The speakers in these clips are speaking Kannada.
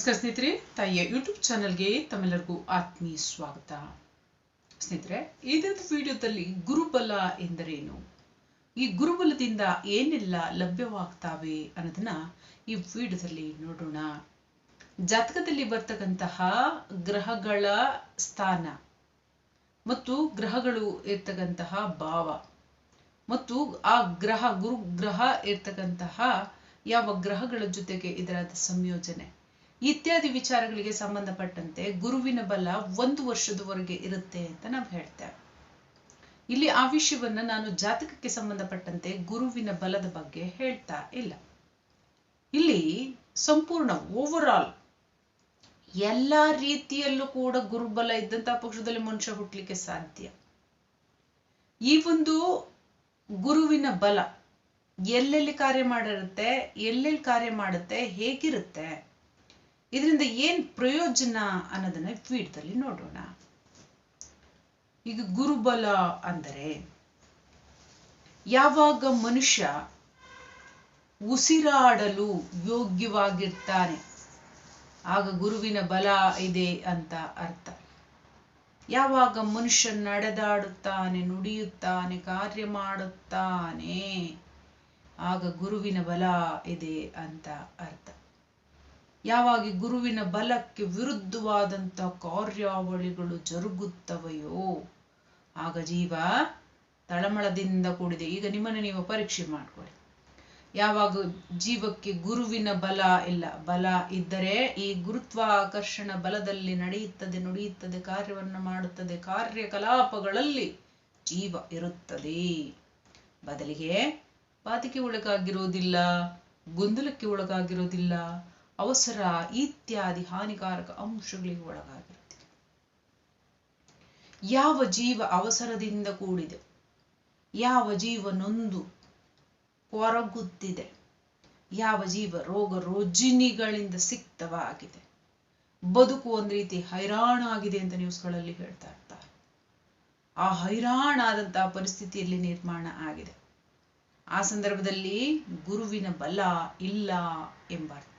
ನಮಸ್ಕಾರ ಸ್ನೇಹಿತರೆ, ತಾಯಿಯ ಯೂಟ್ಯೂಬ್ ಚಾನಲ್ಗೆ ತಮ್ಮೆಲ್ಲರಿಗೂ ಆತ್ಮೀಯ ಸ್ವಾಗತ. ಸ್ನೇಹಿತರೆ ಇದರ ವಿಡಿಯೋದಲ್ಲಿ ಗುರುಬಲ ಎಂದರೇನು? ಈ ಗುರುಬಲದಿಂದ ಏನೆಲ್ಲ ಲಭ್ಯವಾಗ್ತಾವೆ ಅನ್ನೋದನ್ನ ಈ ವಿಡಿಯೋದಲ್ಲಿ ನೋಡೋಣ. ಜಾತಕದಲ್ಲಿ ಬರ್ತಕ್ಕಂತಹ ಗ್ರಹಗಳ ಸ್ಥಾನ ಮತ್ತು ಗ್ರಹಗಳು ಇರ್ತಕ್ಕಂತಹ ಭಾವ ಮತ್ತು ಆ ಗ್ರಹ ಗುರು ಗ್ರಹ ಇರ್ತಕ್ಕಂತಹ ಯಾವ ಗ್ರಹಗಳ ಜೊತೆಗೆ ಇದರ ಸಂಯೋಜನೆ? ಇತ್ಯಾದಿ ವಿಚಾರಗಳಿಗೆ ಸಂಬಂಧಪಟ್ಟಂತೆ ಗುರುವಿನ ಬಲ ಒಂದು ವರ್ಷದವರೆಗೆ ಇರುತ್ತೆ ಅಂತ ನಾವು ಹೇಳ್ತೇವೆ. ಇಲ್ಲಿ ಆ ವಿಷಯವನ್ನ ನಾನು ಜಾತಕಕ್ಕೆ ಸಂಬಂಧಪಟ್ಟಂತೆ ಗುರುವಿನ ಬಲದ ಬಗ್ಗೆ ಹೇಳ್ತಾ ಇಲ್ಲ. ಇಲ್ಲಿ ಸಂಪೂರ್ಣ ಓವರ್ ಆಲ್ ಎಲ್ಲಾ ರೀತಿಯಲ್ಲೂ ಕೂಡ ಗುರುಬಲ ಇದ್ದಂತಹ ಪಕ್ಷದಲ್ಲಿ ಮನುಷ್ಯ ಹುಟ್ಟಲಿಕ್ಕೆ ಸಾಧ್ಯ. ಈ ಒಂದು ಗುರುವಿನ ಬಲ ಎಲ್ಲೆಲ್ಲಿ ಕಾರ್ಯ ಮಾಡಿರುತ್ತೆ, ಎಲ್ಲೆಲ್ಲಿ ಕಾರ್ಯ ಮಾಡುತ್ತೆ, ಹೇಗಿರುತ್ತೆ ಇದರಿಂದ ಏನ್ ಪ್ರಯೋಜನ ಅನ್ನೋದನ್ನ ಪೀಠದಲ್ಲಿ ನೋಡೋಣ. ಈಗ ಗುರುಬಲ ಅಂದರೆ ಯಾವಾಗ ಮನುಷ್ಯ ಉಸಿರಾಡಲು ಯೋಗ್ಯವಾಗಿರ್ತಾನೆ, ಆಗ ಗುರುವಿನ ಬಲ ಇದೆ ಅಂತ ಅರ್ಥ. ಯಾವಾಗ ಮನುಷ್ಯ ನಡೆದಾಡುತ್ತಾನೆ, ನುಡಿಯುತ್ತಾನೆ, ಕಾರ್ಯ ಮಾಡುತ್ತಾನೆ, ಆಗ ಗುರುವಿನ ಬಲ ಇದೆ ಅಂತ ಅರ್ಥ. ಯಾವಾಗ ಗುರುವಿನ ಬಲಕ್ಕೆ ವಿರುದ್ಧವಾದಂತ ಕಾರ್ಯಾವಳಿಗಳು ಜರುಗುತ್ತವೆಯೋ, ಆಗ ಜೀವ ತಳಮಳದಿಂದ ಕೂಡಿದೆ. ಈಗ ನಿಮ್ಮನ್ನು ನೀವು ಪರೀಕ್ಷೆ ಮಾಡ್ಕೊಳ್ಳಿ. ಯಾವಾಗ ಜೀವಕ್ಕೆ ಗುರುವಿನ ಬಲ ಇಲ್ಲ, ಬಲ ಇದ್ದರೆ ಈ ಗುರುತ್ವಾಕರ್ಷಣ ಬಲದಲ್ಲಿ ನಡೆಯುತ್ತದೆ, ನುಡಿಯುತ್ತದೆ, ಕಾರ್ಯವನ್ನು ಮಾಡುತ್ತದೆ, ಕಾರ್ಯಕಲಾಪಗಳಲ್ಲಿ ಜೀವ ಇರುತ್ತದೆ. ಬದಲಿಗೆ ಪಾತಿಕೆ ಒಳಗಾಗಿರುವುದಿಲ್ಲ, ಗೊಂದಲಕ್ಕೆ ಒಳಗಾಗಿರೋದಿಲ್ಲ ಅವಸರ, ಇತ್ಯಾದಿ ಹಾನಿಕಾರಕ ಅಂಶಗಳಿಗೆ ಒಳಗಾಗಿರುತ್ತೆ ಯಾವ ಜೀವ ಅವಸರದಿಂದ ಕೂಡಿದೆ? ಯಾವ ಜೀವ ನೊಂದು ಕೊರಗುತ್ತಿದೆ? ಯಾವ ಜೀವ ರೋಗ ರೋಜಿನಿಗಳಿಂದ ಸಿಕ್ತವಾಗಿದೆ? ಬದುಕು ಒಂದ್ ರೀತಿ ಹೈರಾಣಾಗಿದೆ ಅಂತ ನ್ಯೂಸ್ಗಳಲ್ಲಿ ಹೇಳ್ತಾ ಇರ್ತಾರೆ. ಆ ಹೈರಾಣ ಆದಂತಹ ಪರಿಸ್ಥಿತಿಯಲ್ಲಿ ನಿರ್ಮಾಣ ಆಗಿದೆ. ಆ ಸಂದರ್ಭದಲ್ಲಿ ಗುರುವಿನ ಬಲ ಇಲ್ಲ ಎಂಬ ಅರ್ಥ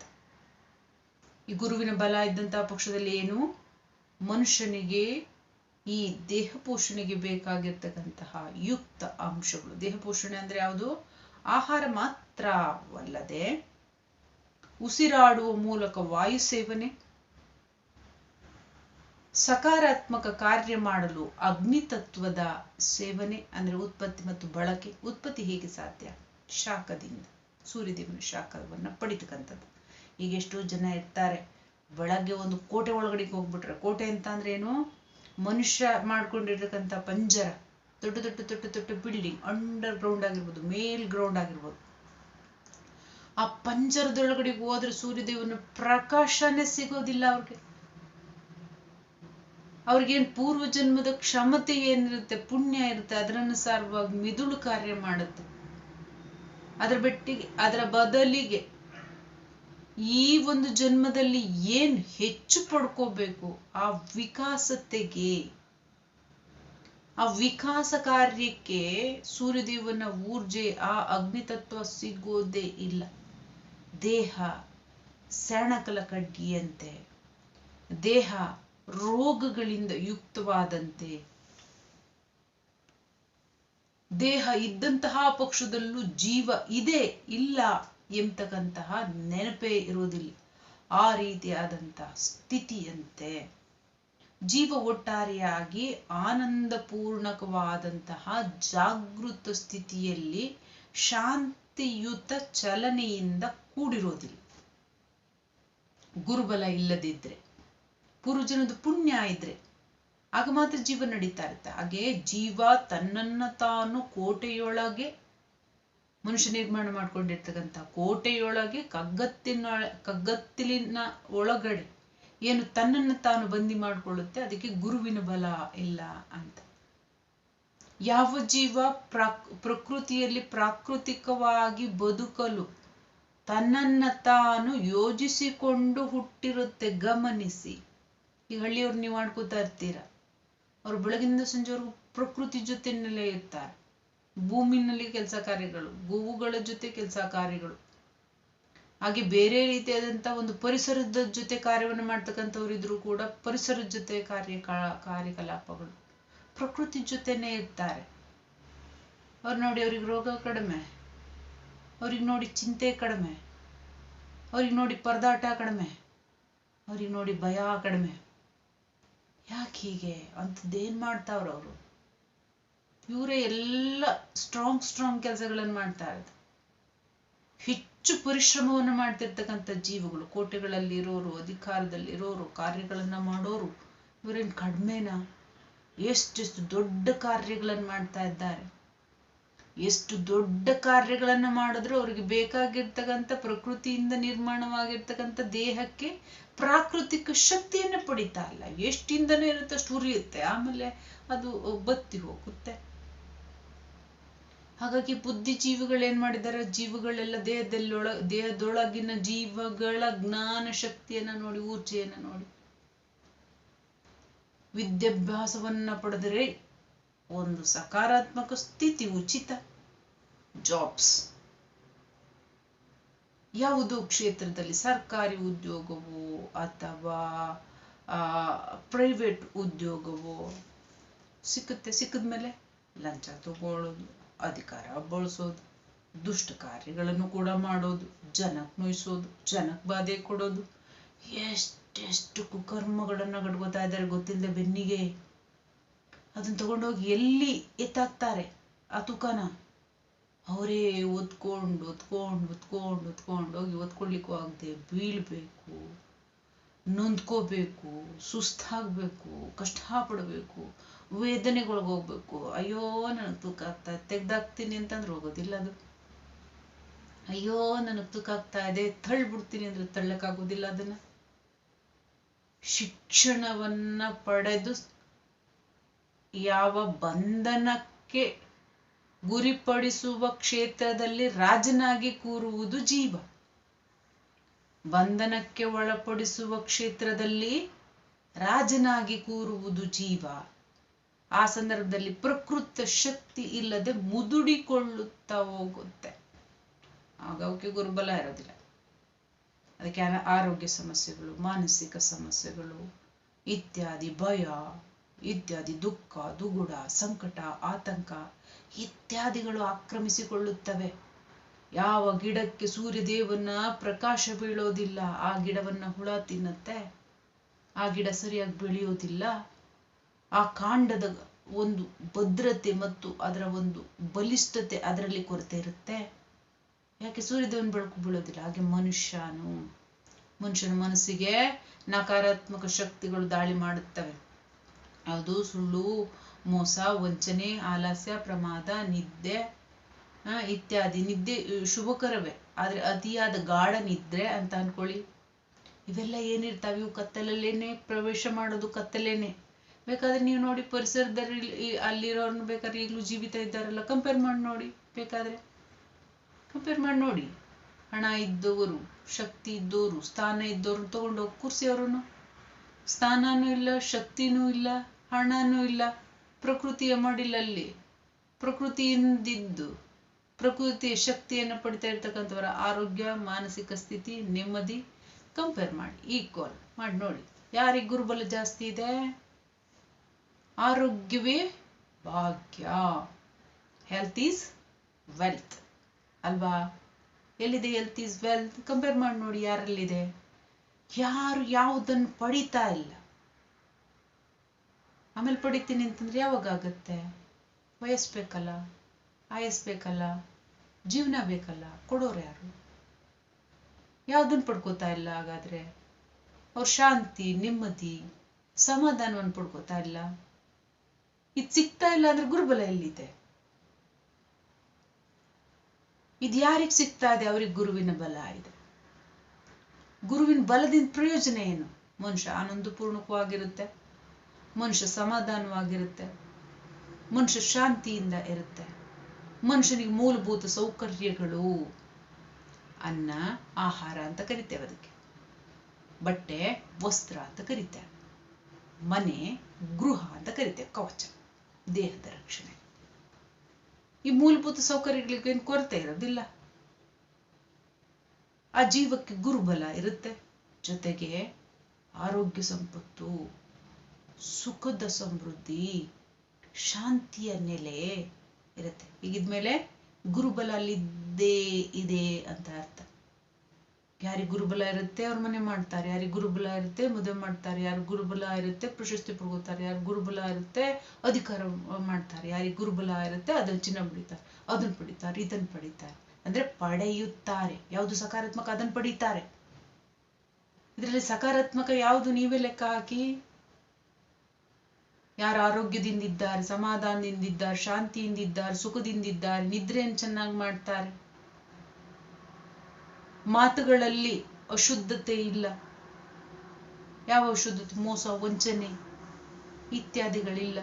ಈ ಗುರುವಿನ ಬಲ ಇದ್ದಂತಹ ಪಕ್ಷದಲ್ಲಿ ಏನು? ಮನುಷ್ಯನಿಗೆ ಈ ದೇಹ ಪೋಷಣೆಗೆ ಬೇಕಾಗಿರ್ತಕ್ಕಂತಹ ಯುಕ್ತ ಅಂಶಗಳು. ದೇಹ ಪೋಷಣೆ ಅಂದ್ರೆ ಯಾವುದು? ಆಹಾರ ಮಾತ್ರವಲ್ಲದೆ ಉಸಿರಾಡುವ ಮೂಲಕ ವಾಯು ಸೇವನೆ, ಸಕಾರಾತ್ಮಕ ಕಾರ್ಯ ಮಾಡಲು ಅಗ್ನಿತತ್ವದ ಸೇವನೆ ಅಂದ್ರೆ ಉತ್ಪತ್ತಿ ಮತ್ತು ಬಳಕೆ. ಉತ್ಪತ್ತಿ ಹೇಗೆ ಸಾಧ್ಯ? ಶಾಖದಿಂದ. ಸೂರ್ಯದೇವನ ಶಾಖವನ್ನು ಪಡಿತಕ್ಕಂಥದ್ದು. ಈಗ ಎಷ್ಟೋ ಜನ ಇರ್ತಾರೆ. ಬೆಳಗ್ಗೆ ಒಂದು ಕೋಟೆ ಒಳಗಡೆ ಹೋಗ್ಬಿಟ್ರೆ, ಕೋಟೆ ಅಂತ ಅಂದ್ರೆ ಏನು? ಮನುಷ್ಯ ಮಾಡ್ಕೊಂಡಿರ್ತಕ್ಕಂಥ ಪಂಜರ. ದೊಡ್ಡ ದೊಡ್ಡ ದೊಡ್ಡ ದೊಡ್ಡ ಬಿಲ್ಡಿಂಗ್ ಅಂಡರ್ ಗ್ರೌಂಡ್ ಆಗಿರ್ಬೋದು, ಮೇಲ್ ಗ್ರೌಂಡ್ ಆಗಿರ್ಬೋದು. ಆ ಪಂಜರದೊಳಗಡೆ ಹೋದ್ರೆ ಸೂರ್ಯದೇವನ ಪ್ರಕಾಶನೇ ಸಿಗೋದಿಲ್ಲ ಅವ್ರಿಗೆ. ಅವ್ರಿಗೇನ್ ಪೂರ್ವ ಜನ್ಮದ ಕ್ಷಮತೆ ಏನಿರುತ್ತೆ, ಪುಣ್ಯ ಇರುತ್ತೆ ಅದರನುಸಾರವಾಗಿ ಮಿದುಳು ಕಾರ್ಯ ಮಾಡುತ್ತೆ. ಅದರ ಬೆಟ್ಟಿಗೆ, ಅದರ ಬದಲಿಗೆ ಈ ಒಂದು ಜನ್ಮದಲ್ಲಿ ಏನ್ ಹೆಚ್ಚು ಪಡ್ಕೋಬೇಕು? ಆ ವಿಕಾಸತೆಗೆ. ಆ ವಿಕಾಸ ಕಾರ್ಯಕ್ಕೆ ಸೂರ್ಯದೇವನ ಊರ್ಜೆ, ಆ ಅಗ್ನಿತತ್ವ ಸಿಗೋದೇ ಇಲ್ಲ. ದೇಹ ಸೆಣಕಲ ಕಡ್ಡಿಯಂತೆ. ದೇಹ ರೋಗಗಳಿಂದ ಯುಕ್ತವಾದಂತೆ. ದೇಹ ಇದ್ದಂತಹ ಪಕ್ಷದಲ್ಲೂ ಜೀವ ಇದೆ, ಇಲ್ಲ. ಎಂಬತಕ್ಕಂತಹ ನೆನಪೇ ಇರೋದಿಲ್ಲ ಆ ರೀತಿಯಾದಂತಹ ಸ್ಥಿತಿಯಂತೆ ಜೀವ ಒಟ್ಟಾರೆಯಾಗಿ ಆನಂದಪೂರ್ಣಕವಾದಂತಹ ಜಾಗೃತ ಸ್ಥಿತಿಯಲ್ಲಿ ಶಾಂತಿಯುತ ಚಲನೆಯಿಂದ ಕೂಡಿರೋದಿಲ್ಲ ಗುರುಬಲ ಇಲ್ಲದಿದ್ರೆ ಪೂರ್ವಜನದ ಪುಣ್ಯ ಇದ್ರೆ, ಆಗ ಮಾತ್ರ ಜೀವ ನಡೀತಾ ಇರುತ್ತೆ. ಹಾಗೆ ಜೀವ ತನ್ನನ್ನ ತಾನು ಕೋಟೆಯೊಳಗೆ ಮನುಷ್ಯ ನಿರ್ಮಾಣ ಮಾಡ್ಕೊಂಡಿರ್ತಕ್ಕಂಥ ಕೋಟೆಯೊಳಗೆ ಕಗ್ಗತ್ತಿನ ಕಗ್ಗತ್ತಿಲಿನ ಒಳಗಡೆ ಏನು ತನ್ನನ್ನು ತಾನು ಬಂದಿ ಮಾಡಿಕೊಳ್ಳುತ್ತೆ, ಅದಕ್ಕೆ ಗುರುವಿನ ಬಲ ಇಲ್ಲ ಅಂತ. ಯಾವ ಜೀವ ಪ್ರಾಕ್ ಪ್ರಕೃತಿಯಲ್ಲಿ ಪ್ರಾಕೃತಿಕವಾಗಿ ಬದುಕಲು ತನ್ನನ್ನ ತಾನು ಯೋಜಿಸಿಕೊಂಡು ಹುಟ್ಟಿರುತ್ತೆ ಗಮನಿಸಿ. ಈ ಹಳ್ಳಿಯವ್ರು ನೀವು ಮಾಡ್ಕೋತಾ ಇರ್ತೀರ? ಅವ್ರು ಬೆಳಗಿಂದ ಸಂಜೆವರೆಗೂ ಪ್ರಕೃತಿ ಜೊತೆನಲ್ಲೇ ಇರ್ತಾರೆ. ಭೂಮಿನಲ್ಲಿ ಕೆಲಸ ಕಾರ್ಯಗಳು ಗೋವುಗಳ ಜೊತೆ ಕೆಲಸ ಕಾರ್ಯಗಳು. ಹಾಗೆ ಬೇರೆ ರೀತಿಯಾದಂತ ಒಂದು ಪರಿಸರದ ಜೊತೆ ಕಾರ್ಯವನ್ನು ಮಾಡ್ತಕ್ಕಂಥವ್ರು ಕೂಡ ಪರಿಸರದ ಜೊತೆ ಕಾರ್ಯ ಕಾರ್ಯಕಲಾಪಗಳು. ಪ್ರಕೃತಿ ಜೊತೆನೆ ಇರ್ತಾರೆ. ಅವ್ರು ನೋಡಿ ಅವ್ರಿಗೆ ರೋಗ ಕಡಿಮೆ, ಅವ್ರಿಗೆ ನೋಡಿ ಚಿಂತೆ ಕಡಿಮೆ, ಅವ್ರಿಗೆ ನೋಡಿ ಪರದಾಟ ಕಡಿಮೆ, ಅವ್ರಿಗೆ ನೋಡಿ ಭಯ ಕಡಿಮೆ. ಯಾಕೆ ಹೀಗೆ? ಅಂಥದ್ದೇನ್ ಮಾಡ್ತಾವ್ರ ಅವರು? ಇವರೇ ಎಲ್ಲ ಸ್ಟ್ರಾಂಗ್ ಸ್ಟ್ರಾಂಗ್ ಕೆಲಸಗಳನ್ನು ಮಾಡ್ತಾ ಇರೋದು. ಹೆಚ್ಚು ಪರಿಶ್ರಮವನ್ನು ಮಾಡ್ತಿರ್ತಕ್ಕಂಥ ಜೀವಗಳು ಕೋಟೆಗಳಲ್ಲಿ ಇರೋರು ಅಧಿಕಾರದಲ್ಲಿ ಇರೋರು ಕಾರ್ಯಗಳನ್ನ ಮಾಡೋರು, ಇವರೇನ್ ಕಡಿಮೆನಾ? ಎಷ್ಟೆಷ್ಟು ದೊಡ್ಡ ಕಾರ್ಯಗಳನ್ನು ಮಾಡ್ತಾ ಇದ್ದಾರೆ. ಎಷ್ಟು ದೊಡ್ಡ ಕಾರ್ಯಗಳನ್ನ ಮಾಡಿದ್ರು ಅವ್ರಿಗೆ ಬೇಕಾಗಿರ್ತಕ್ಕಂಥ ಪ್ರಕೃತಿಯಿಂದ ನಿರ್ಮಾಣವಾಗಿರ್ತಕ್ಕಂಥ ದೇಹಕ್ಕೆ ಪ್ರಾಕೃತಿಕ ಶಕ್ತಿಯನ್ನು ಪಡಿತಾ ಇಲ್ಲ. ಎಷ್ಟಿಂದನೂ ಇರುತ್ತೆ ಅಷ್ಟು ಉರಿಯುತ್ತೆ. ಆಮೇಲೆ ಅದು ಬತ್ತಿ ಹೋಗುತ್ತೆ. ಹಾಗಾಗಿ ಬುದ್ಧಿಜೀವಿಗಳು ಏನ್ ಮಾಡಿದ್ದಾರೆ? ಜೀವಗಳೆಲ್ಲ ದೇಹದಲ್ಲೊಳ, ದೇಹದೊಳಗಿನ ಜೀವಗಳ ಜ್ಞಾನ ಶಕ್ತಿಯನ್ನ ನೋಡಿ, ಊರ್ಜೆಯನ್ನ ನೋಡಿ. ವಿದ್ಯಾಭ್ಯಾಸವನ್ನ ಪಡೆದರೆ ಒಂದು ಸಕಾರಾತ್ಮಕ ಸ್ಥಿತಿ ಉಚಿತ. ಜಾಬ್ಸ್ ಯಾವುದು ಕ್ಷೇತ್ರದಲ್ಲಿ? ಸರ್ಕಾರಿ ಉದ್ಯೋಗವೋ ಅಥವಾ ಪ್ರೈವೇಟ್ ಉದ್ಯೋಗವೋ? ಸಿಕ್ಕುತ್ತೆ, ಸಿಕ್ಕಿದ್ಮೇಲೆ ಲಂಚ ತಗೊಳ್ಳೋದು. ಅಧಿಕಾರ ಬಳಸೋದು, ದುಷ್ಟ ಕಾರ್ಯಗಳನ್ನು ಕೂಡ ಮಾಡೋದು ಜನಕ್ ನೋಯಿಸೋದು ಜನಕ್ ಬಾಧೆ ಕೊಡೋದು. ಎಷ್ಟೆಷ್ಟು ಕುಕರ್ಮಗಳನ್ನ ಗಡ್ಕೋತಾ ಇದ್ದಾರೆ ಗೊತ್ತಿಲ್ಲದೆ ಬೆನ್ನಿಗೆ. ಅದನ್ನ ತಗೊಂಡೋಗಿ ಎಲ್ಲಿ ಎತ್ತಾಕ್ತಾರೆ ಆ ತುಕನ? ಅವರೇ ಒತ್ಕೊಂಡು ಒತ್ಕೊಂಡು ಒತ್ಕೊಂಡು ಒತ್ಕೊಂಡೋಗಿ ಹೋಗಿ ಒತ್ಕೊಳ್ಲಿಕ್ಕೂ ಆಗದೆ ಬೀಳ್ಬೇಕು. ನೊಂದ್ಕೋಬೇಕು, ಸುಸ್ತಾಗ್ಬೇಕು, ಕಷ್ಟಪಡಬೇಕು ವೇದನೆಗಳಿಗೆ ಹೋಗ್ಬೇಕು ಅಯ್ಯೋ, ನನಗೆ ತೂಕ ಆಗ್ತಾ, ತೆಗ್ದಾಕ್ತೀನಿ ಅಂತಂದ್ರೆ ಹೋಗೋದಿಲ್ಲ ಅದು. ಅಯ್ಯೋ, ನನಗೆ ತೂಕ ಆಗ್ತಾ ಇದೆ ತಳ್ಳಿಬಿಡ್ತೀನಿ ಅಂದ್ರೆ ತಳ್ಳಕ್ಕಾಗೋದಿಲ್ಲ ಅದನ್ನ. ಶಿಕ್ಷಣವನ್ನ ಪಡೆದು ಯಾವ ಬಂಧನಕ್ಕೆ ಗುರಿಪಡಿಸುವ ಕ್ಷೇತ್ರದಲ್ಲಿ ರಾಜನಾಗಿ ಕೂರುವುದು ಜೀವ. ಬಂಧನಕ್ಕೆ ಒಳಪಡಿಸುವ ಕ್ಷೇತ್ರದಲ್ಲಿ ರಾಜನಾಗಿ ಕೂರುವುದು ಜೀವ. ಆ ಸಂದರ್ಭದಲ್ಲಿ ಪ್ರಕೃತ ಶಕ್ತಿ ಇಲ್ಲದೆ ಮುದುಡಿಕೊಳ್ಳುತ್ತಾ ಹೋಗುತ್ತೆ. ಆಗ ಅವಕ್ಕೆ ಗುರುಬಲ ಇರೋದಿಲ್ಲ. ಅದಕ್ಕೆ ಆರೋಗ್ಯ ಸಮಸ್ಯೆಗಳು, ಮಾನಸಿಕ ಸಮಸ್ಯೆಗಳು, ಇತ್ಯಾದಿ ಭಯ, ಇತ್ಯಾದಿ ದುಃಖ, ದುಗುಡ, ಸಂಕಟ, ಆತಂಕ, ಇತ್ಯಾದಿಗಳು ಆಕ್ರಮಿಸಿಕೊಳ್ಳುತ್ತವೆ. ಯಾವ ಗಿಡಕ್ಕೆ ಸೂರ್ಯದೇವನ ಪ್ರಕಾಶ ಬೀಳೋದಿಲ್ಲ, ಆ ಗಿಡವನ್ನ ಹುಳ ತಿನ್ನತ್ತೆ, ಆ ಗಿಡ ಸರಿಯಾಗಿ ಬೆಳೆಯೋದಿಲ್ಲ, ಆ ಕಾಂಡದ ಒಂದು ಭದ್ರತೆ ಮತ್ತು ಅದರ ಒಂದು ಬಲಿಷ್ಠತೆ ಅದರಲ್ಲಿ ಕೊರತೆ ಇರುತ್ತೆ. ಯಾಕೆ ಸೂರ್ಯದೇವನ ಬೆಳಕು ಬೀಳೋದಿಲ್ಲ? ಹಾಗೆ ಮನುಷ್ಯನು, ಮನುಷ್ಯನ ಮನಸ್ಸಿಗೆ ನಕಾರಾತ್ಮಕ ಶಕ್ತಿಗಳು ದಾಳಿ ಮಾಡುತ್ತವೆ. ಅದು ಸುಳ್ಳು, ಮೋಸ, ವಂಚನೆ, ಆಲಸ್ಯ, ಪ್ರಮಾದ, ನಿದ್ದೆ ಇತ್ಯಾದಿ. ನಿದ್ದೆ ಶುಭಕರವೇ. ಆದ್ರೆ ಅತಿಯಾದ ಗಾಢ ನಿದ್ರೆ ಅಂತ ಅನ್ಕೊಳ್ಳಿ. ಇವೆಲ್ಲ ಏನಿರ್ತಾವೆ? ಇವು ಕತ್ತಲಲ್ಲೇನೆ ಪ್ರವೇಶ ಮಾಡೋದು ಕತ್ತಲೇನೆ. ಬೇಕಾದ್ರೆ ನೀವು ನೋಡಿ ಪರಿಸರದಲ್ಲಿ ಅಲ್ಲಿರೋರ್ನ ಬೇಕಾದ್ರೆ ಈಗಲೂ ಜೀವಿತ ಇದ್ದಾರಲ್ಲ ಕಂಪೇರ್ ಮಾಡಿ ನೋಡಿ ಬೇಕಾದ್ರೆ. ಕಂಪೇರ್ ಮಾಡಿ ನೋಡಿ. ಹಣ ಇದ್ದವರು, ಶಕ್ತಿ ಇದ್ದವರು, ಸ್ಥಾನ ಇದ್ದವ್ರನ್ನ ತಗೊಂಡೋಗಿ ಕೂರಿಸಿ ಅವ್ರನ್ನು ಸ್ಥಾನನೂ ಇಲ್ಲ, ಶಕ್ತಿನೂ ಇಲ್ಲ, ಹಣನೂ ಇಲ್ಲ, ಪ್ರಕೃತಿಯ ಮಡಿಲಲ್ಲಿ ಪ್ರಕೃತಿಯಿಂದಿದ್ದು ಪ್ರಕೃತಿಯ ಶಕ್ತಿಯನ್ನು ಪಡಿತಾ ಇರ್ತಕ್ಕಂಥವರ ಆರೋಗ್ಯ, ಮಾನಸಿಕ ಸ್ಥಿತಿ ನೆಮ್ಮದಿ ಕಂಪೇರ್ ಮಾಡಿ ಈಕ್ವಲ್ ಮಾಡಿ ನೋಡಿ. ಯಾರಿಗೆ ಗುರುಬಲ ಜಾಸ್ತಿ ಇದೆ? ಆರೋಗ್ಯವೇ ಭಾಗ್ಯ. ಹೆಲ್ತ್ ಈಸ್ ವೆಲ್ತ್ ಅಲ್ವಾ? ಎಲ್ಲಿದೆ ಹೆಲ್ತ್ ಈಸ್ ವೆಲ್ತ್ ಕಂಪೇರ್ ಮಾಡಿ ನೋಡಿ ಯಾರಲ್ಲಿದೆ? ಯಾರು ಯಾವುದನ್ನು ಪಡಿತಾ ಇಲ್ಲ. ಆಮೇಲೆ ಪಡಿತೀನಿ ಅಂತಂದ್ರೆ ಯಾವಾಗ ಆಗತ್ತೆ? ವಯಸ್ಬೇಕಲ್ಲ ಆಯಸ್ಬೇಕಲ್ಲ ಜೀವನ ಬೇಕಲ್ಲ, ಕೊಡೋರು ಯಾರು? ಯಾವ್ದನ್ನ ಪಡ್ಕೋತಾ ಇಲ್ಲ ಹಾಗಾದ್ರೆ? ಅವ್ರ ಶಾಂತಿ, ನೆಮ್ಮದಿ ಸಮಾಧಾನವನ್ನು ಪಡ್ಕೋತಾ ಇಲ್ಲ? ಇದು ಸಿಗ್ತಾ ಇಲ್ಲ ಅಂದ್ರೆ ಗುರುಬಲ ಎಲ್ಲಿದೆ? ಇದು ಯಾರಿಗೆ ಸಿಗ್ತಾ ಇದೆ? ಅವ್ರಿಗೆ ಗುರುವಿನ ಬಲ ಇದೆ. ಗುರುವಿನ ಬಲದಿಂದ ಪ್ರಯೋಜನ ಏನು? ಮನುಷ್ಯ ಆನಂದಪೂರ್ಣಕವಾಗಿರುತ್ತೆ ಮನುಷ್ಯ ಸಮಾಧಾನವಾಗಿರುತ್ತೆ, ಮನುಷ್ಯ ಶಾಂತಿಯಿಂದ ಇರುತ್ತೆ. ಮನುಷ್ಯನಿಗೆ ಮೂಲಭೂತ ಸೌಕರ್ಯಗಳು ಅನ್ನ, ಆಹಾರ ಅಂತ ಕರಿತೇವೆ ಅದಕ್ಕೆ. ಬಟ್ಟೆ, ವಸ್ತ್ರ ಅಂತ ಕರಿತೇವೆ. ಮನೆ, ಗೃಹ ಅಂತ ಕರಿತೇವೆ, ಕವಚ, ದೇಹದ ರಕ್ಷಣೆ. ಈ ಮೂಲಭೂತ ಸೌಕರ್ಯಗಳಿಗೇನು ಕೊರತೆ ಇರೋದಿಲ್ಲ. ಆ ಜೀವಕ್ಕೆ ಗುರುಬಲ ಇರುತ್ತೆ. ಜೊತೆಗೆ ಆರೋಗ್ಯ ಸಂಪತ್ತು, ಸುಖದ ಸಮೃದ್ಧಿ, ಶಾಂತಿಯ ನೆಲೆ ಇರುತ್ತೆ. ಹೀಗಿದ್ಮೇಲೆ ಗುರುಬಲ ಅಲ್ಲಿದ್ದೇ ಇದೆ ಅಂತ ಅರ್ಥ. ಯಾರಿಗೆ ಗುರುಬಲ ಇರುತ್ತೆ ಅವ್ರ ಮನೆ ಮಾಡ್ತಾರೆ. ಯಾರಿಗೆ ಗುರುಬಲ ಇರುತ್ತೆ ಮದುವೆ ಮಾಡ್ತಾರೆ. ಯಾರು ಗುರುಬಲ ಇರುತ್ತೆ ಪ್ರಶಸ್ತಿ ಪಡ್ಕೋತಾರೆ. ಯಾರು ಗುರುಬಲ ಇರುತ್ತೆ ಅಧಿಕಾರ ಮಾಡ್ತಾರೆ. ಯಾರಿಗೆ ಗುರುಬಲ ಇರುತ್ತೆ ಅದನ್ನ ಚಿನ್ನ ಪಡಿತಾರೆ. ಅದನ್ನ ಪಡಿತಾರೆ. ಇದನ್ನ ಪಡಿತಾರೆ. ಅಂದ್ರೆ ಪಡೆಯುತ್ತಾರೆ. ಯಾವುದು ಸಕಾರಾತ್ಮಕ ಅದನ್ನ ಪಡಿತಾರೆ. ಇದರಲ್ಲಿ ಸಕಾರಾತ್ಮಕ ಯಾವುದು ನೀವೇ ಲೆಕ್ಕ ಹಾಕಿ ಯಾರು ಆರೋಗ್ಯದಿಂದಿದ್ದಾರೆ, ಸಮಾಧಾನದಿಂದಿದ್ದಾರೆ, ಶಾಂತಿಯಿಂದಿದ್ದಾರೆ, ಸುಖದಿಂದಿದ್ದಾರೆ, ನಿದ್ರೆಯನ್ನು ಚೆನ್ನಾಗಿ ಮಾಡ್ತಾರೆ. ಮಾತುಗಳಲ್ಲಿ ಅಶುದ್ಧತೆ ಇಲ್ಲ. ಯಾವ ಅಶುದ್ಧತೆ? ಮೋಸ, ವಂಚನೆ ಇತ್ಯಾದಿಗಳಿಲ್ಲ.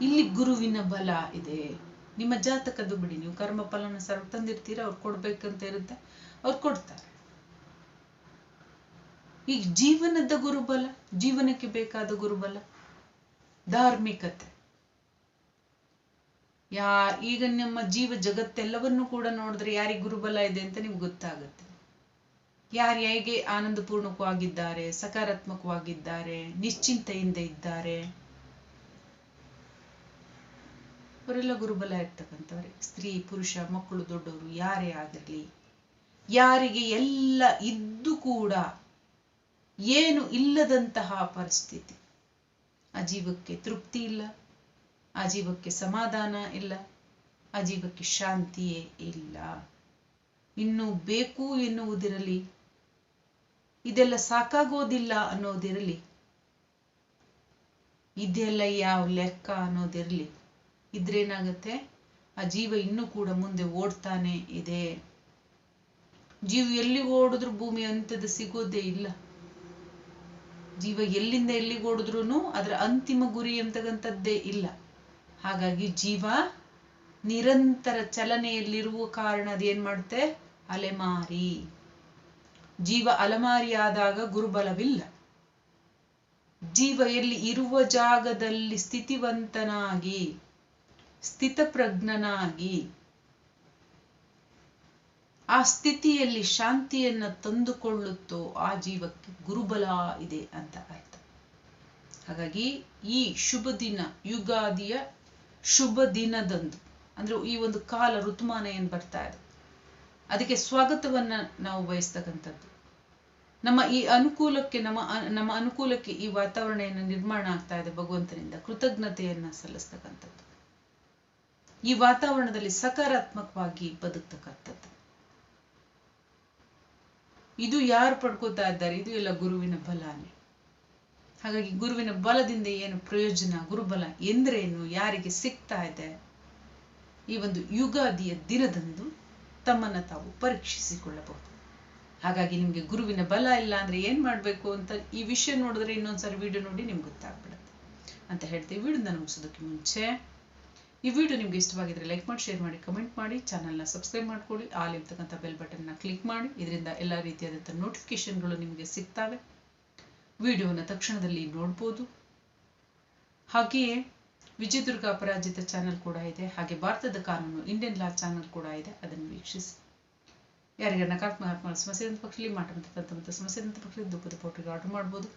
ಇಲ್ಲಿ ಗುರುವಿನ ಬಲ ಇದೆ. ನಿಮ್ಮ ಜಾತಕದ್ದು ಬಿಡಿ, ನೀವು ಕರ್ಮ ಫಲನ ಸರ್ವ ತಂದಿರ್ತೀರ, ಅವ್ರು ಕೊಡ್ಬೇಕಂತ ಇರುತ್ತೆ, ಅವ್ರು ಕೊಡ್ತಾರೆ. ಈಗ ಜೀವನದ ಗುರುಬಲ, ಜೀವನಕ್ಕೆ ಬೇಕಾದ ಗುರುಬಲ, ಧಾರ್ಮಿಕತೆ. ಯಾ, ಈಗ ನಮ್ಮ ಜೀವ ಜಗತ್ತೆಲ್ಲವನ್ನು ಕೂಡ ನೋಡಿದ್ರೆ ಯಾರಿಗೆ ಗುರುಬಲ ಇದೆ ಅಂತ ನಿಮ್ಗೆ ಗೊತ್ತಾಗುತ್ತೆ. ಯಾರು ಹೇಗೆ ಆನಂದಪೂರ್ಣಕವಾಗಿದ್ದಾರೆ, ಸಕಾರಾತ್ಮಕವಾಗಿದ್ದಾರೆ, ನಿಶ್ಚಿಂತೆಯಿಂದ ಇದ್ದಾರೆ. ಅವರೆಲ್ಲ ಗುರುಬಲ ಇರ್ತಕ್ಕಂಥವ್ರೆ. ಸ್ತ್ರೀ, ಪುರುಷ, ಮಕ್ಕಳು, ದೊಡ್ಡವರು, ಯಾರೇ ಆಗಿರ್ಲಿ, ಯಾರಿಗೆ ಎಲ್ಲ ಇದ್ದು ಕೂಡ ಏನು ಇಲ್ಲದಂತಹ ಪರಿಸ್ಥಿತಿ. ಆ ಜೀವಕ್ಕೆ ತೃಪ್ತಿ ಇಲ್ಲ, ಆ ಜೀವಕ್ಕೆ ಸಮಾಧಾನ ಇಲ್ಲ, ಆ ಜೀವಕ್ಕೆ ಶಾಂತಿಯೇ ಇಲ್ಲ. ಇನ್ನು ಬೇಕು ಎನ್ನುವುದಿರಲಿ, ಇದೆಲ್ಲ ಸಾಕಾಗೋದಿಲ್ಲ ಅನ್ನೋದಿರಲಿ, ಇದೆಲ್ಲ ಯಾವ ಲೆಕ್ಕ ಅನ್ನೋದಿರಲಿ, ಇದ್ರೇನಾಗತ್ತೆ? ಆ ಜೀವ ಇನ್ನೂ ಕೂಡ ಮುಂದೆ ಓಡ್ತಾನೆ ಇದೆ. ಜೀವ ಎಲ್ಲಿ ಓಡಿದ್ರು ಭೂಮಿ ಅಂತದ್ದು ಸಿಗೋದೇ ಇಲ್ಲ. ಜೀವ ಎಲ್ಲಿಂದ ಎಲ್ಲಿಗೆ ಓಡಿದ್ರು ಅದರ ಅಂತಿಮ ಗುರಿ ಅಂತಕ್ಕಂಥದ್ದೇ ಇಲ್ಲ. ಹಾಗಾಗಿ ಜೀವ ನಿರಂತರ ಚಲನೆಯಲ್ಲಿರುವ ಕಾರಣ ಅದೇನ್ ಮಾಡುತ್ತೆ? ಅಲೆಮಾರಿ. ಜೀವ ಅಲೆಮಾರಿ ಆದಾಗ ಗುರುಬಲವಿಲ್ಲ. ಜೀವ ಎಲ್ಲಿ ಇರುವ ಜಾಗದಲ್ಲಿ ಸ್ಥಿತಿವಂತನಾಗಿ, ಸ್ಥಿತಪ್ರಜ್ಞನಾಗಿ ಆ ಸ್ಥಿತಿಯಲ್ಲಿ ಶಾಂತಿಯನ್ನ ತಂದುಕೊಳ್ಳುತ್ತೋ ಆ ಜೀವಕ್ಕೆ ಗುರುಬಲ ಇದೆ ಅಂತ ಆಯ್ತು ಹಾಗಾಗಿ ಈ ಶುಭ ದಿನ, ಯುಗಾದಿಯ ಶುಭ ದಿನದಂದು, ಅಂದ್ರೆ ಈ ಒಂದು ಕಾಲ ಋತುಮಾನ ಏನ್ ಬರ್ತಾ ಇದೆ. ಅದಕ್ಕೆ ಸ್ವಾಗತವನ್ನ ನಾವು ಬಯಸ್ತಕ್ಕಂಥದ್ದು. ನಮ್ಮ ಈ ಅನುಕೂಲಕ್ಕೆ, ನಮ್ಮ ನಮ್ಮ ಅನುಕೂಲಕ್ಕೆ ಈ ವಾತಾವರಣ ನಿರ್ಮಾಣ ಆಗ್ತಾ ಇದೆ ಭಗವಂತನಿಂದ, ಕೃತಜ್ಞತೆಯನ್ನ ಸಲ್ಲಿಸ್ತಕ್ಕಂಥದ್ದು. ಈ ವಾತಾವರಣದಲ್ಲಿ ಸಕಾರಾತ್ಮಕವಾಗಿ ಬದುಕ್ತಕ್ಕಂಥದ್ದು. ಇದು ಯಾರು ಪಡ್ಕೋತಾ ಇದ್ದಾರೆ? ಇದು ಎಲ್ಲ ಗುರುವಿನ ಬಲನೇ ಹಾಗಾಗಿ ಗುರುವಿನ ಬಲದಿಂದ ಏನು ಪ್ರಯೋಜನ, ಗುರುಬಲ ಎಂದ್ರೇನು, ಯಾರಿಗೆ ಸಿಗ್ತಾ ಇದೆ? ಈ ಒಂದು ಯುಗಾದಿಯ ದಿನದಂದು ತಮ್ಮನ್ನ ತಾವು ಪರೀಕ್ಷಿಸಿಕೊಳ್ಳಬಹುದು. ಹಾಗಾಗಿ ನಿಮ್ಗೆ ಗುರುವಿನ ಬಲ ಇಲ್ಲ ಅಂದ್ರೆ ಏನ್ ಮಾಡ್ಬೇಕು ಅಂತ ಈ ವಿಷಯ ನೋಡಿದ್ರೆ ಇನ್ನೊಂದ್ಸರಿ ವಿಡಿಯೋ ನೋಡಿ ನಿಮ್ಗೆ ಗೊತ್ತಾಗ್ಬಿಡುತ್ತೆ. ಅಂತ ಹೇಳ್ತೀವಿ. ವಿಡಿಯೋನ ಮುಗಿಸೋದಕ್ಕೆ ಮುಂಚೆ ಈ ವಿಡಿಯೋ ನಿಮ್ಗೆ ಇಷ್ಟವಾಗಿದ್ರೆ ಲೈಕ್ ಮಾಡಿ ಶೇರ್ ಮಾಡಿ ಕಮೆಂಟ್ ಮಾಡಿ ಚಾನಲ್ನ ಸಬ್ಸ್ಕ್ರೈಬ್ ಮಾಡ್ಕೊಳ್ಳಿ. ಆಲ್ ಇರ್ತಕ್ಕಂಥ ಬೆಲ್ ಬಟನ್ನ ಕ್ಲಿಕ್ ಮಾಡಿ. ಇದರಿಂದ ಎಲ್ಲ ರೀತಿಯಾದಂಥ ನೋಟಿಫಿಕೇಶನ್ಗಳು ನಿಮಗೆ ಸಿಗ್ತವೆ. ವಿಡಿಯೋನ ತಕ್ಷಣದಲ್ಲಿ ನೋಡ್ಬೋದು. ಹಾಗೆಯೇ ವಿಜಯದುರ್ಗ ಅಪರಾಜಿತ ಚಾನಲ್ ಕೂಡ ಇದೆ. ಹಾಗೆ ಭಾರತದ ಕಾನೂನು ಇಂಡಿಯನ್ ಲಾ ಚಾನೆಲ್ ಕೂಡ ಇದೆ. ಅದನ್ನು ವೀಕ್ಷಿಸಿ. ಯಾರಿಗಾರ ನಕಾರಾತ್ಮಕ ಸಮಸ್ಯೆ ಪಕ್ಷದಲ್ಲಿ ಮಾಟ ಸಮಸ್ಯೆ ಪಕ್ಷದಲ್ಲಿ ದುಃಖದ ಪೌಟ್ರಿಗೆ ಆರ್ಡರ್ ಮಾಡ್ಬೋದು.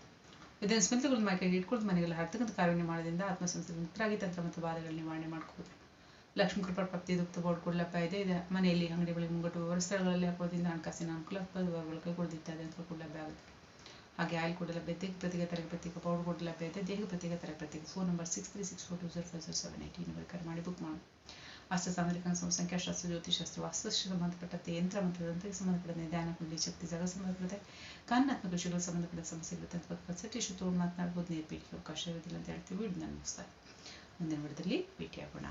ಇದನ್ನು ಸ್ಮಿತಗಳು ಮೈಕೈಗೆ ಇಟ್ಕೊಂಡು ಮನೆಗೆಲ್ಲ ಹಾಕ್ತಕ್ಕಂಥ ಕಾರ್ಯವನ್ನು ಮಾಡೋದ್ರಿಂದ ಆತ್ಮಸಂಸ್ಥೆ ಮುಕ್ತರಾಗಿ ತಂತ್ರ ಮತ್ತು ಬಾಧೆಗಳನ್ನು ನಿವಾರಣೆ ಮಾಡ್ಕೋಬೋದು. ಲಕ್ಷ್ಮೀ ಕೃಪಾ ಪ್ರಾಪ್ತಿ ದುಪ್ತ ಬೋರ್ಡ್ ಕೂಡ ಲಭ್ಯ ಇದೆ. ಇದೆ ಮನೆಯಲ್ಲಿ ಅಂಗಡಿಗಳಿಗೆ ಮುಂಗಟ್ಟು ಸ್ಥಳಗಳಲ್ಲಿ ಹಾಕೋದ್ರಿಂದ ಹಣಕಾಸಿನ ಅನುಕೂಲ ಕೈ ಕೊಡದಿದ್ದಾರೆ ಅಂತ ಕೂಡ ಲಭ್ಯ ಆಗುತ್ತೆ. ಹಾಗೆ ಆಯಿಲ್ ಕೂಡ ಲಭ್ಯ ದೇಹ ಪ್ರತಿಗೆ ತರ ಪ್ರತ್ಯೇಕ ಪೌಡರ್ ಕೂಡ ಲಭ್ಯ ಇದೆ. ದೇಹ ಪ್ರತ್ಯೇಕ ತರ ಪ್ರತ್ಯೇಕ phone number six three six four two zero five zero seven eight ಈ ನಂಬರ್ ಕರೆ ಮಾಡಿ ಬುಕ್ ಮಾಡಿ. ಅಸ್ತ್ರ ಸಾಮರಿಕ ಸಂಖ್ಯಾಶಾಸ್ತ್ರ ಜ್ಯೋತಿಷಾಸ್ತ್ರ ವಾಸ್ತುಶಾಸ್ತ್ರ ಸಂಬಂಧಪಟ್ಟಂತೆ ಯಂತ್ರ ಮತ್ತು ತಂತ್ರಕ್ಕೆ ಸಂಬಂಧಪಟ್ಟಂತೆ ಧ್ಯಾನ ಕುಂಡಿ ಶಕ್ತಿ ಜಾಗ ಸಂಬಂಧಪಟ್ಟಂತೆ ಕಾನೂನಾತ್ಮಕ ವಿಷಯಗಳು ಸಂಬಂಧಪಟ್ಟ ಸಮಸ್ಯೆಗಳು ತಂತ್ರ ಕನ್ಸಲ್ಟೇಷನ್ ತೊಗೊಂಡು ಮಾತನಾಡ್ಬೋದು ನೇರ್ಪೀಠಿಗೆ ಅವಕಾಶ ಇರೋದಿಲ್ಲ ಅಂತ ಹೇಳ್ತೀವಿ ವಿಡಿಯೋ ಮುಗಿಸ್ತಾರೆ ಮುಂದಿನ ವಿಡದಲ್ಲಿ ಭೇಟಿಯಾಗೋಣ